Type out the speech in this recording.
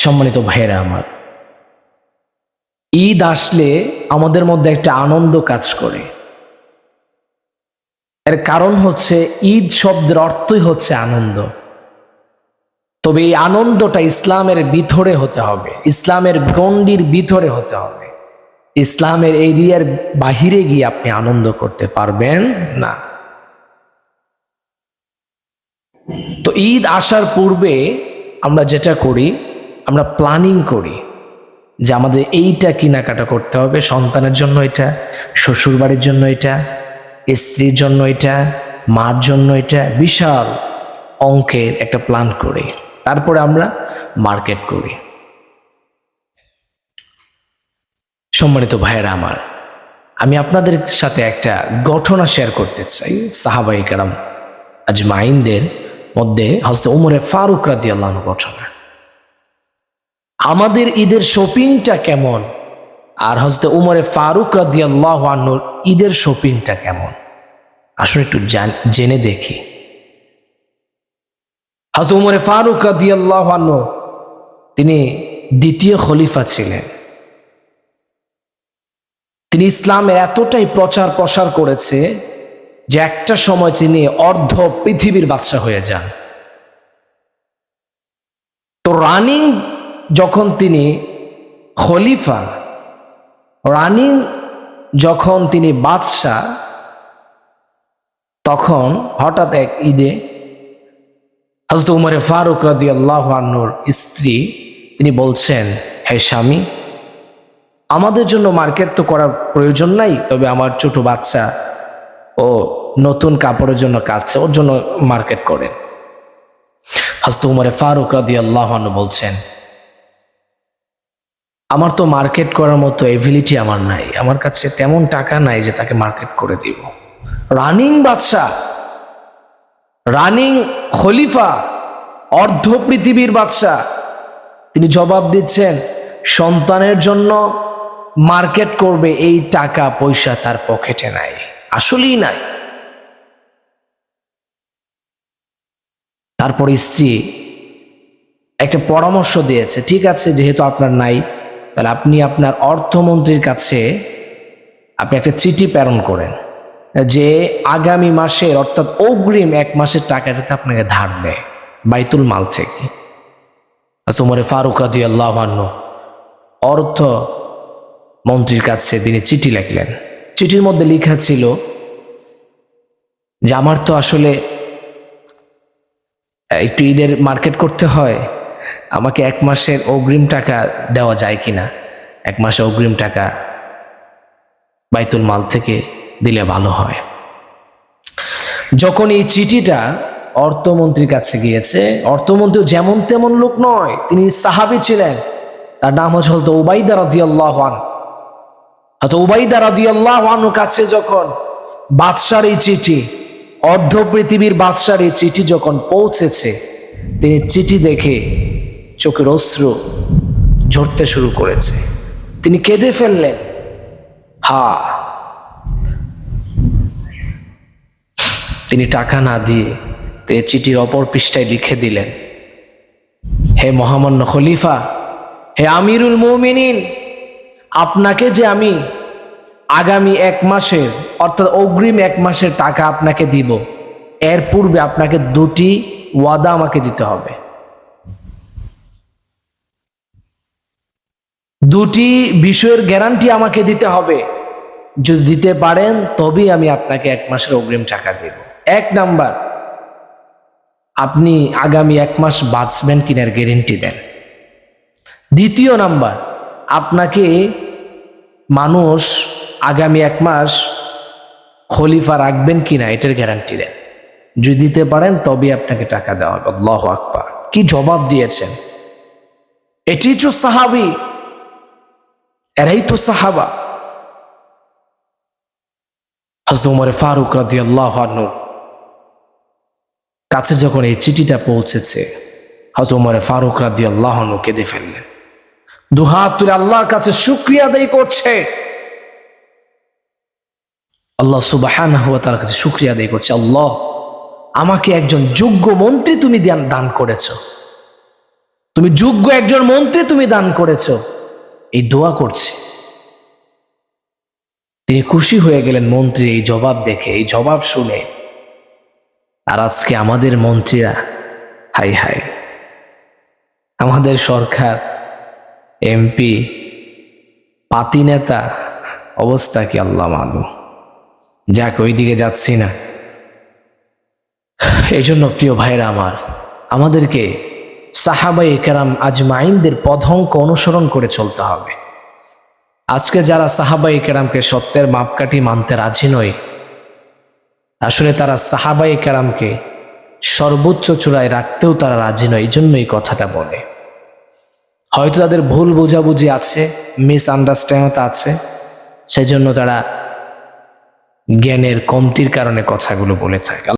সম্মানিত ভাইয়েরা আমার। ঈদ আসলে আমাদের মধ্যে একটা আনন্দ কাজ করে। এর কারণ হচ্ছে ঈদ শব্দের অর্থই হচ্ছে আনন্দ। তবে এই আনন্দটা ইসলামের ভিতরে হতে হবে, ইসলামের গণ্ডির ভিতরে হতে হবে। ইসলামের এরিয়ার বাহিরে গিয়ে আপনি আনন্দ করতে পারবেন না। তো ঈদ আসার পূর্বে আমরা যেটা করি আমরা প্ল্যানিং করি যে আমাদের এইটা কেনাকাটা করতে হবে, সন্তানের জন্য এটা শ্বশুর বাড়ির জন্য এটা, স্ত্রীর জন্য এটা, মার জন্য এটা, বিশাল অঙ্কের একটা প্ল্যান করি। তারপরে আমরা মার্কেট করি। সম্মানিত ভাইয়েরা আমার, আমি আপনাদের সাথে একটা ঘটনা শেয়ার করতে চাই। সাহাবাই কারাম আজমাইনদের মধ্যে হচ্ছে উমরে ফারুক রাজি আল্লাহ ঘটনা। আমাদের ঈদের শপিংটা কেমন? আর হজরত উমরে ফারুক রাজি আল্লাহ ঈদের শপিংটা কেমন? আসলে একটু জেনে দেখি। হজরত উমরে ফারুক রাজি আল্লাহ তিনি দ্বিতীয় খলিফা ছিলেন। তিনি ইসলামের এতটাই প্রচার প্রসার করেছে যে একটা সময় তিনি অর্ধ পৃথিবীর বাদশা হয়ে যান। তো রানিং যখন তিনি খলিফা, রানিং যখন তিনি বাদশাহ, তখন হঠাৎ এক ঈদে হজরত উমরে ফারুক রাদি আল্লাহ আন্নুর স্ত্রী তিনি বলছেন, হে স্বামী, আমাদের জন্য মার্কেট তো করার প্রয়োজন নাই, তবে আমার ছোট বাচ্চা ও নতুন কাপড়ের জন্য কাঁদছে ওর জন্য মার্কেট করেন। হজরত উমরে ফারুক রাদি আল্লাহ বলছেন আমার তো মার্কেট করার মতো এবিলিটি আমার নাই। আমার কাছে তেমন টাকা নাই যে তাকে মার্কেট করে দিব। রানিং বাদশাহ রানিং খলিফা, অর্ধ পৃথিবীর বাদশাহ, তিনি জবাব দিচ্ছেন, সন্তানের জন্য মার্কেট করবে, এই টাকা পয়সা তার পকেটে নাই। আসলেই নাই। তারপর স্ত্রী একটা পরামর্শ দিয়েছে, ঠিক আছে, যেহেতু আপনার নাই তাহলে আপনি আপনার অর্থমন্ত্রীর কাছে আপনি একটা চিঠি প্রেরণ করেন যে আগামী মাসের অর্থাৎ অগ্রিম এক মাসের টাকা যাতে আপনাকে ধার দেয় বাইতুল মাল থেকে। তোমারে ফারুক রাজি আল্লাহ অর্থ মন্ত্রীর কাছে তিনি চিঠি লিখলেন। চিঠির মধ্যে লেখা ছিল যে, আমার তো আসলে একটু ঈদের মার্কেট করতে হয় আমাকে এক মাসের অগ্রিম টাকা দেওয়া যায় কিনা? এক মাসে অগ্রিম টাকা বাইতুল মাল থেকে দিলে ভালো হয়। যখন এই চিঠিটা অর্থমন্ত্রীর কাছে গিয়েছে, অর্থমন্ত্রী যেমন তেমন লোক নয়, তিনি সাহাবি ছিলেন। তার নাম হচ্ছে হজরত উবাইদা রাজি আল্লাহ হয়তো উবাইদা রাজি আল্লাহ কাছে যখন বাদশার এই চিঠি, অর্ধ পৃথিবীর বাদশার এই চিঠি যখন পৌঁছেছে, তিনি চিঠি দেখে চোখের অশ্রু ঝরতে শুরু করেছে। তিনি কেঁদে ফেললেন। হা। তিনি টাকা না দিয়ে তিনি চিঠির অপর পৃষ্ঠায় লিখে দিলেন, হে মহামান্য খলিফা, হে আমিরুল মৌমিনিন, আপনাকে যে আমি আগামী এক মাসের, অর্থাৎ অগ্রিম এক মাসের টাকা আপনাকে দিব, এর পূর্বে আপনাকে দুটি ওয়াদা আমাকে দিতে হবে। দুটি বিষয়ের গ্যারান্টি আমাকে দিতে হবে। যদি দিতে পারেন, তবেই আমি আপনাকে এক মাসের অগ্রিম টাকা দেব। এক নাম্বার, আপনি আগামী এক মাস বাঁচবেন কিনার গ্যারেন্টি দেন। দ্বিতীয় নাম্বার, আপনাকে মানুষ আগামী এক মাস খলিফা রাখবেন কিনা এটার গ্যারান্টি দেন। যদি দিতে পারেন তবে আপনাকে টাকা দেওয়া হবে। আল্লাহ আকবার। কি জবাব দিয়েছেন? এটি তো সাহাবি। এরাই তো সাহাবা হজরত ফারুক রাজি আল্লাহ কাছে যখন এই চিঠিটা পৌঁছেছে হজরত ফারুক রাজি আল্লাহ কেঁদে ফেললেন। দুহাত তুলে আল্লাহর কাছে শুক্রিয়া আদায় করছে। আল্লাহ সুবাহ তার কাছে শুক্রিয়া আদায় করছে। আল্লাহ, আমাকে একজন যোগ্য মন্ত্রী তুমি দান করেছ। তুমি যোগ্য একজন মন্ত্রী তুমি দান করেছ। এই দোয়া করছে। তিনি খুশি হয়ে গেলেন মন্ত্রীর এই জবাব দেখে, এই জবাব শুনে। আর আজকে আমাদের মন্ত্রীরা, হাই হাই, আমাদের সরকার, এমপি, পাতি নেতা, অবস্থা কি আল্লাহ মালু যাক ওই দিকে যাচ্ছি না। এই জন্য প্রিয় ভাইরা আমার, আমাদেরকে সাহাবাই কেরাম আজমাইনদের পথঙ্ক অনুসরণ করে চলতে হবে। আজকে যারা সাহাবাই কেরামকে সত্যের মাপকাঠি মানতে রাজি নয়, আসলে তারা সাহাবাই কেরামকে সর্বোচ্চ চূড়ায় রাখতেও তারা রাজি নয় এই জন্য এই কথাটা বলে। হয়তো তাদের ভুল বোঝাবুঝি আছে মিস আন্ডারস্ট্যান্ড আছে সেই জন্য তারা জ্ঞানের কমতির কারণে কথাগুলো বলে থাকে।